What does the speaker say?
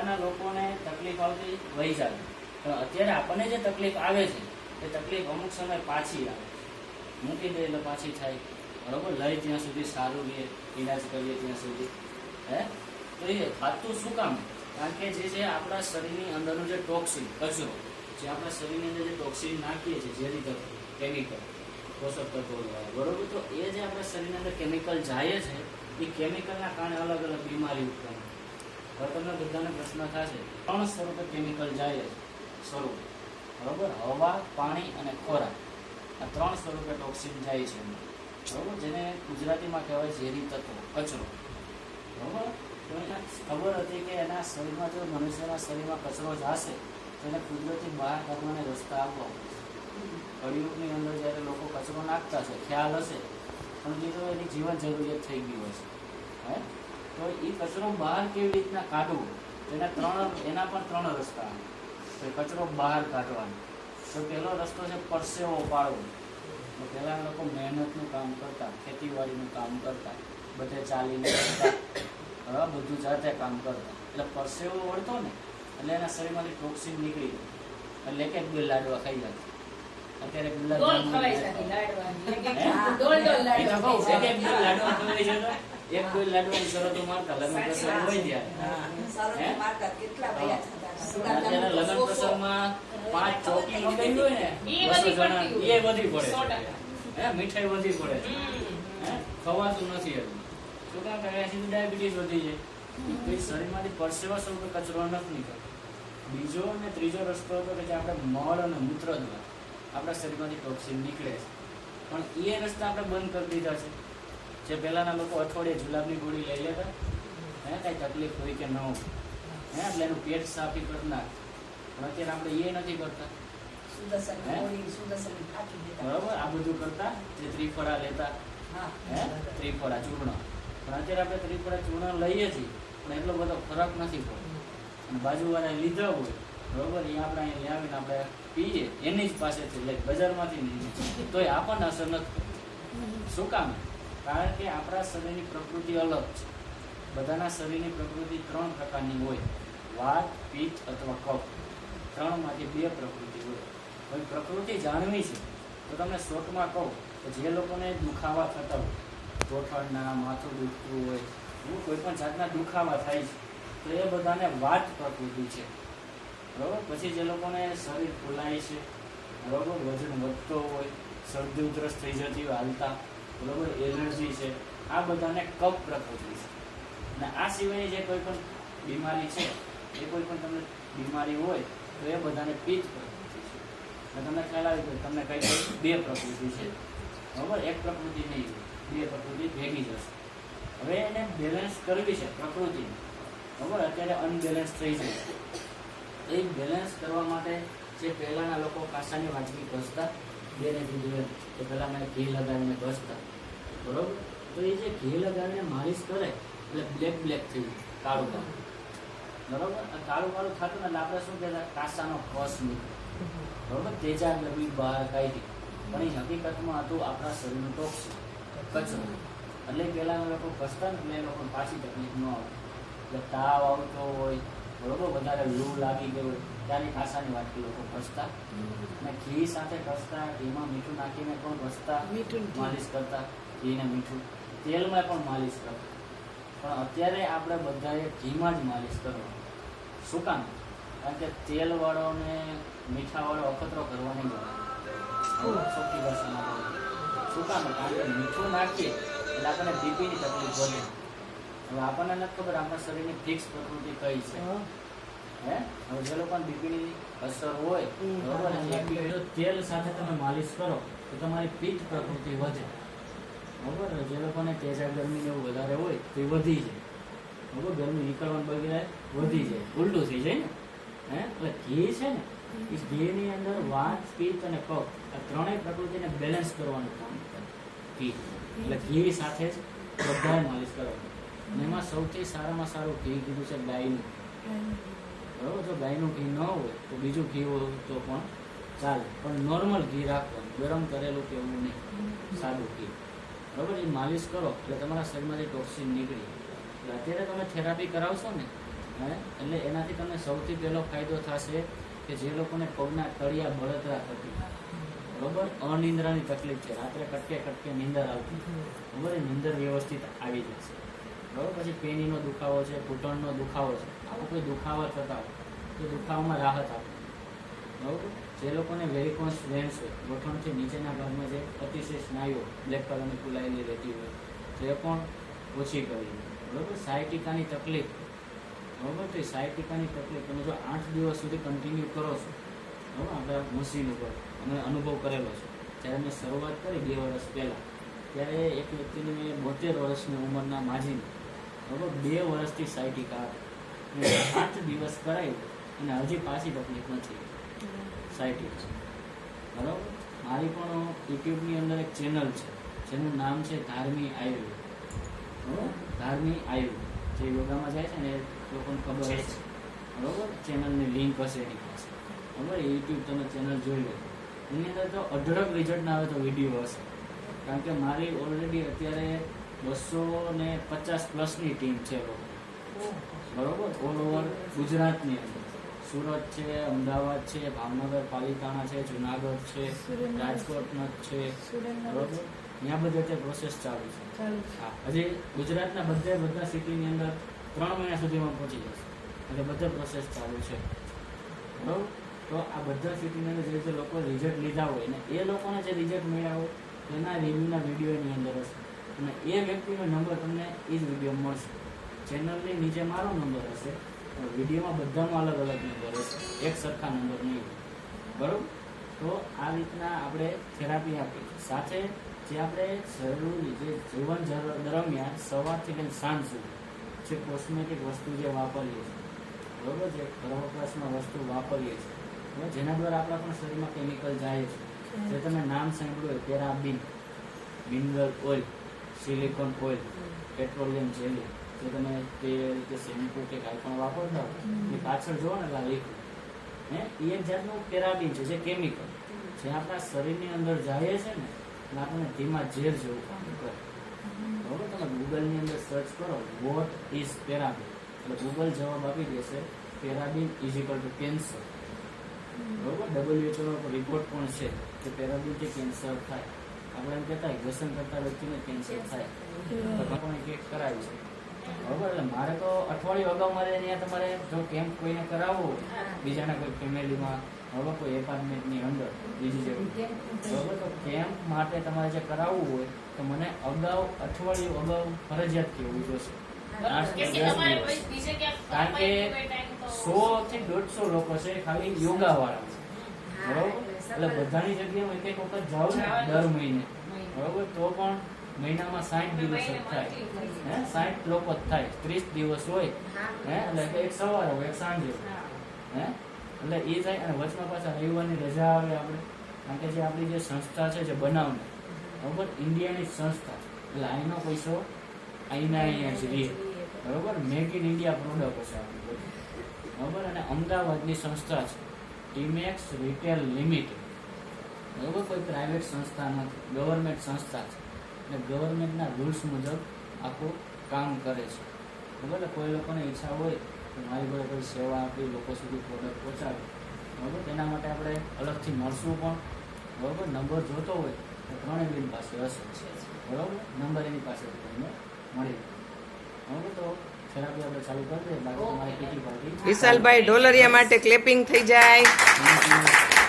પહેલાના લોકોને તકલીફ આવતી વહી જતી પણ અત્યારે આપણને જે તકલીફ આવે છે, એ તકલીફ અમુક સમય પાછી આવે મૂકી દે એટલે પાછી થાય. બરોબર? લઈ ત્યાં સુધી સારું રહે, ઈલાજ કરીએ ત્યાં સુધી. હે? તો એ થતું શું કામ? કારણ કે જે છે આપણા શરીરની અંદરનું જે ટોક્સિન, કચરો, જે આપણા શરીરની અંદર જે ટોક્સિન નાખીએ છીએ ઝેરી તત્વો કેમિકલ, પોષક તત્વો બરોબર? તો એ જે આપણા શરીરની અંદર કેમિકલ જાય છે, એ કેમિકલના કારણે અલગ અલગ બીમારી ઉત્પન્ન તમને બધાને પ્રશ્ન થશે, ત્રણ સ્વરૂપે કેમિકલ જાય છે સ્વરૂપ. બરોબર? હવા, પાણી અને ખોરાક. આ ત્રણ સ્વરૂપે ટોક્સિન જાય છે બરાબર? જેને ગુજરાતીમાં કહેવાય ઝેરી તત્વો, કચરો. બરોબર? ખબર હતી કે એના શરીરમાં, જો મનુષ્યના શરીરમાં કચરો જશે તો એને કુદરતી બહાર કાઢવાને રસ્તા આપવા કળિયુગની અંદર જ્યારે લોકો કચરો નાખતા છે ખ્યાલ હશે, પણ જે તો એની જીવન જરૂરિયાત થઈ ગઈ હશે. હે? તો એ કચરો બહાર કેવી રીતના કાઢવો? એના ત્રણ એના પણ ત્રણ રસ્તા. તો કચરો બહાર કાઢવાનો. તો પહેલો રસ્તો છે પરસેવો પાડવો. તો પહેલાં લોકો મહેનતનું કામ કરતા ખેતીવાડીનું કામ કરતા બધે ચાલીને કરતા. બધું જાતે કામ કરતા. એટલે પરસેવો વળતો ને એટલે એના શરીરમાંથી ટોક્સિન નીકળી જાય. એટલે એક બે લાડવા ખાઈ જાય. અત્યારે ગુલાબ જાંબુ લાડવા એક કોઈ લાડવાની શરતો મારતા લગ્ન પ્રસંગ હોય ત્યારે. લગ્ન પ્રસંગમાં પાંચ ચોકી મંગાવી હોય ને બસો વધી જણા એ વધી પડે. હે મીઠાઈ વધી પડે. હે? ખવાતું નથી એટલું શું કામ કરે? ડાયાબિટીસ વધી જાય. કોઈ એ શરીરમાંથી પરસેવા સ્વરૂપે કચરો નથી નીકળતો. બીજો અને ત્રીજો રસ્તો હતો કે જે આપણે મળ અને મૂત્ર દ્વારા આપણા શરીરમાંથી ટોક્સિન નીકળે છે. પણ એ રસ્તા આપણે બંધ કરી દીધા છે. જે પહેલાના લોકો અઠવાડિયે જુલાબની ગોળી લઈ લેતા હે કાંઈ તકલીફ હોય કે ન હોય હે એટલે એનું પેટ સાફી કરી નાખ. પણ અત્યારે આપણે એ નથી કરતા. બરોબર? આ બધું કરતા જે ત્રિફળા લેતા હા. ત્રિફળા ચૂર્ણ. પણ અત્યારે આપણે ત્રિફળા ચૂર્ણ લઈએ છીએ પણ એટલો બધો ફરક નથી પડતો. અને બાજુવાળાએ લીધા હોય બરોબર? એ આપણે અહીંયા આવીને આપણે પીએ એની જ પાસેથી લઈ બજારમાંથી નહીં તોય આપણને અસર નથી શું કામ? કારણ કે આપણા શરીરની પ્રકૃતિ અલગ છે. બધાના શરીરની પ્રકૃતિ ત્રણ પ્રકારની હોય. વાત, પિત્ત અથવા કફ. ત્રણમાંથી બે પ્રકૃતિ હોય. હવે પ્રકૃતિ જાણવી છે. તો તમને શોર્ટમાં કહું તો જે લોકોને દુખાવા થતા હોય, ગોઠણના, માથું દુખતું હોય, એવું કોઈ પણ જાતના દુખાવા થાય છે, તો એ બધાને વાત પ્રકૃતિ છે. બરોબર? પછી જે લોકોને શરીર ફૂલાય છે, બરોબર? વજન વધતો હોય, શરદી ઉધરસ થઈ જતી હોય, હાલતા બરોબર? એલર્જી છે. આ બધાને કફ પ્રકૃતિ છે. અને આ સિવાયની જે કોઈ પણ બીમારી છે, એ કોઈ પણ તમને બીમારી હોય, તો એ બધાને પિત્ત પ્રકૃતિ છે. અને તમને ખ્યાલ આવે કે તમને કઈ બે પ્રકૃતિ છે. બરોબર? એક પ્રકૃતિ નહીં બે પ્રકૃતિ ભેગી જશે હવે એને બેલેન્સ કરવી છે પ્રકૃતિને. બરોબર? અત્યારે અનબેલેન્સ થઈ જાય એ બેલેન્સ કરવા માટે જે પહેલાંના લોકો કાંસાની વાજબી ઘસતા બેને કીધું એમ કે પહેલાં મેં ઘી લગાવીને ઘસતા બરોબર? તો એ જે ઘી લગાવીને માલિશ કરે, એટલે બ્લેક બ્લેક થઈ કાળું કાળું. બરોબર? કાળું કાળું થતું એટલે આપણે શું કહેતા, કાસાનો કસ નીકળે. બરોબર? તેજા નબી બહાર કાઢી. પણ એ હકીકતમાં હતું, આપણા શરીરનું ટોક્સિન કચરો. એટલે પહેલાંના લોકો ઘસતા ને એટલે એ લોકોને પાછી તકલીફ ન આવે. એટલે તાવ આવતો હોય બરોબર? વધારે લૂ લાગી ગઈ હોય. ત્યારે વાત કરી લોકો ઘસતા અને ઘી સાથે ઘસતા ઘીમાં મીઠું નાખીને પણ ઘસતા મીઠું માલિશ કરતા ઘીને મીઠું. તેલમાં પણ માલિશ કરતા પણ અત્યારે આપણે બધાએ ઘીમાં જ માલિશ કરવાની. શું કામ? કારણ કે તેલવાળોને મીઠાવાળો અખતરો કરવાની ચોખ્ખી ભાષામાં શું કામ? કારણ કે મીઠું નાખીએ એટલે આપણને બીપીની તકલીફ વધે. હવે આપણને નથી ખબર આપણા શરીરની ફિક્સ પ્રકૃતિ કઈ છે. હે. હવે જે લોકોને બીપીની અસર હોય બરોબર? તેલ સાથે તમે માલિશ કરો તો તમારી પિત્ત પ્રકૃતિ વધે. બરોબર? જે લોકોને તેજા ગરમી એવું વધારે હોય તે વધી જાય. બરોબર? ગરમી નીકળવાનું બગીરે વધી જાય. ઉલટું થઈ જાય ને? હે? એટલે ઘી છે ને એ ઘીની અંદર વાત પિત્ત અને કફ આ ત્રણેય પ્રકૃતિને બેલેન્સ કરવાનું કામ કરે. ઘી. એટલે ઘી સાથે જ બધાએ માલિશ કરવાની. એમાં સૌથી સારામાં સારું ઘી કીધું છે ગાયનું. બરોબર? જો ગાયનું ઘી ન હોય, તો બીજું ઘી હોય તો પણ ચાલે. પણ નોર્મલ ઘી રાખવાનું. ગરમ કરેલું કે એવું નહીં. સાદું ઘી. બરોબર? એ માલિશ કરો, એટલે તમારા શરીરમાંથી ટોક્સિન નીકળી. અત્યારે તમે થેરાપી કરાવશો ને, હે? એટલે એનાથી તમને સૌથી પહેલો ફાયદો થશે કે જે લોકોને પગના તળિયા બળતરા થતી. બરોબર? અનિંદ્રાની તકલીફ છે. રાત્રે કટકે કટકે નિંદર આવતી. બરોબર? નીંદર વ્યવસ્થિત આવી જશે. બરોબર? પછી પેનીનો દુખાવો છે, ઘૂંટણનો દુખાવો છે. આવો કોઈ દુખાવા થતા હોય તો દુખાવામાં રાહત આપે. બરાબર? જે લોકોને વેરિકોન્સ વેન્સ હોય, ગોઠણથી નીચેના ભાગમાં જે અતિશય સ્નાયુઓ, બ્લેક કલરની ફૂલાયેલી રહેતી હોય, તે પણ ઓછી કરી બરાબર? સાયટિકાની તકલીફ. બરાબર? તો એ સાયટિકાની તકલીફ તમે જો આઠ દિવસ સુધી કન્ટિન્યુ કરો છો, બરાબર? આપણા મશીન ઉપર અમે અનુભવ કરેલો છે. જ્યારે મેં શરૂઆત કરી બે વર્ષ પહેલાં, ત્યારે એક વ્યક્તિને મેં બોતેર વર્ષની ઉંમરના માજીને બરોબર બે વર્ષથી સાયટિકા હતી. મેં આઠ દિવસ કરાયું અને હજી પાછી તકલીફ નથી. સાયટિકા બરોબર? મારી પણ યુટ્યુબની અંદર એક ચેનલ છે. જેનું નામ છે ધાર્મી આયુર્વેદ. બરોબર? ધાર્મી આયુર્વેદ. જે યોગામાં જાય છે ને એ લોકોને ખબર છે, હશે. બરોબર? ચેનલની લિંક હશે એની પાસે. બરોબર? યુટ્યુબ તમે ચેનલ જોઈ લો. એની અંદર તો અઢળક રિઝલ્ટ ના આવે તો વીડિયો હશે. કારણ કે મારી ઓલરેડી અત્યારે બસો ને પચાસ પ્લસની ટીમ છે લોકો. બરોબર? ઓલ ઓવર ગુજરાતની અંદર. સુરત છે અમદાવાદ છે ભાવનગર પાલિતાણા છે જુનાગઢ છે રાજકોટનો છે. બરોબર? ત્યાં બધે તે પ્રોસેસ ચાલુ છે. હા હજી ગુજરાતના બધે બધા સિટીની અંદર ત્રણ મહિના સુધીમાં પહોંચી જશે. એટલે બધે પ્રોસેસ ચાલુ છે. બરોબર? તો આ બધા સિટીની અંદર જે રીતે લોકો રિઝલ્ટ લીધા હોય ને એ લોકોને જે રિઝલ્ટ મળ્યા હોય એના રિવ્યૂના વિડીયોની અંદર હશે. અને એ વ્યક્તિનો નંબર તમને એ જ વીડિયો મળશે. ચેનલની નીચે મારો નંબર હશે પણ વિડીયોમાં બધામાં અલગ અલગ નંબર હશે એક સરખા નંબર નહીં હોય. બરોબર? તો આ રીતના આપણે થેરાપી આપી સાથે જે આપણે જરૂરી જે જીવન દરમિયાન સવારથી લઈને સાંજ સુધી જે કોસ્મેટિક વસ્તુ જે વાપરીએ છીએ બરોબર? જે ઘર વપરાશમાં વસ્તુ વાપરીએ છીએ જેના દ્વારા આપણા પણ શરીરમાં કેમિકલ જાય છે. જે તમે નામ સાંભળ્યું હોય paraben mineral oil. Silicone oil petroleum jelly જે તમે તે રીતે શેમ્પુ કે કાંઈ પણ વાપરતા હોય એ પાછળ જુઓ ને એટલે લખ્યું હે એ એક જાતનું પેરાબિન છે જે કેમિકલ જે આપણા શરીરની અંદર જાય છે ને એટલે આપણને ધીમા ઝેર જેવું કામ કરે. બરોબર? તમે ગૂગલની અંદર સર્ચ કરો વોટ ઇઝ પેરાબિન? એટલે ગૂગલ જવાબ આપી દેશે paraben is equal to cancer બરોબર? WHO નો રિપોર્ટ પણ છે કે પેરાબિનથી કેન્સર થાય. આપણે એમ કહેતા વ્યસન કરતા વ્યક્તિને કેન્સર થાય. તો પણ કેક કરાવી છે. બરોબર? એટલે મારે તો અઠવાડિયું અગાઉ મારે અહીંયા તમારે જો કેમ્પ કોઈને કરાવવો બીજાના કોઈ ફેમિલીમાં બરોબર? કોઈ એપાર્ટમેન્ટની અંદર બીજી જગ્યાએ. બરોબર? તો કેમ્પ માટે તમારે જે કરાવવું હોય તો મને અગાઉ અઠવાડિયું અગાઉ ફરજિયાત કહેવું જોશે. કારણ કે સો થી દોઢસો લોકો છે ખાલી યોગા વાળા બરોબર? એટલે બધાની જગ્યાએ એક એક વખત જાઓ ને દર મહિને. બરોબર? તો પણ મહિનામાં સાઠ દિવસ જ થાય. હે? સાઠ લોકો જ થાય. ત્રીસ દિવસ હોય. હે. એટલે એક સવારે હોય એક સાંજે હોય. હે. એટલે એ થાય અને વચમાં પાછા રવિવારની રજા આવે આપણે. કારણ કે જે આપણી જે સંસ્થા છે જે બનાવને. બરોબર? ઇન્ડિયાની સંસ્થા. એટલે અહીંનો પૈસો અહીંના અહીંયા જ રહે. બરોબર? મેક ઇન ઇન્ડિયા પ્રોડક્ટ છે આપણી બરોબર? અને અમદાવાદની સંસ્થા છે. ટીમેક્સ રિટેલ લિમિટેડ બરોબર કોઈ પ્રાઇવેટ સંસ્થા નથી ગવર્મેન્ટ સંસ્થા છે. એટલે ગવર્મેન્ટના રૂલ્સ મુજબ આખું કામ કરે છે. બરાબર કોઈ લોકોને ઈચ્છા હોય કે મારી કોઈ સેવા આપી લોકો સુધી પ્રોડક્ટ પહોંચાડે. બરાબર? તેના માટે આપણે અલગથી મળશું પણ. બરાબર? નંબર જોતો હોય તો ત્રણેય બેન પાસે હશે. બરાબર? નંબર એની પાસે તમને મળી જાય બરોબર? તો થેરાપી આપણે ચાલુ કરી દઈએ. બાકી તમારી કેટલી પાર્ટી વિશાલભાઈ ઢોલરિયા માટે ક્લેપિંગ થઈ જાય.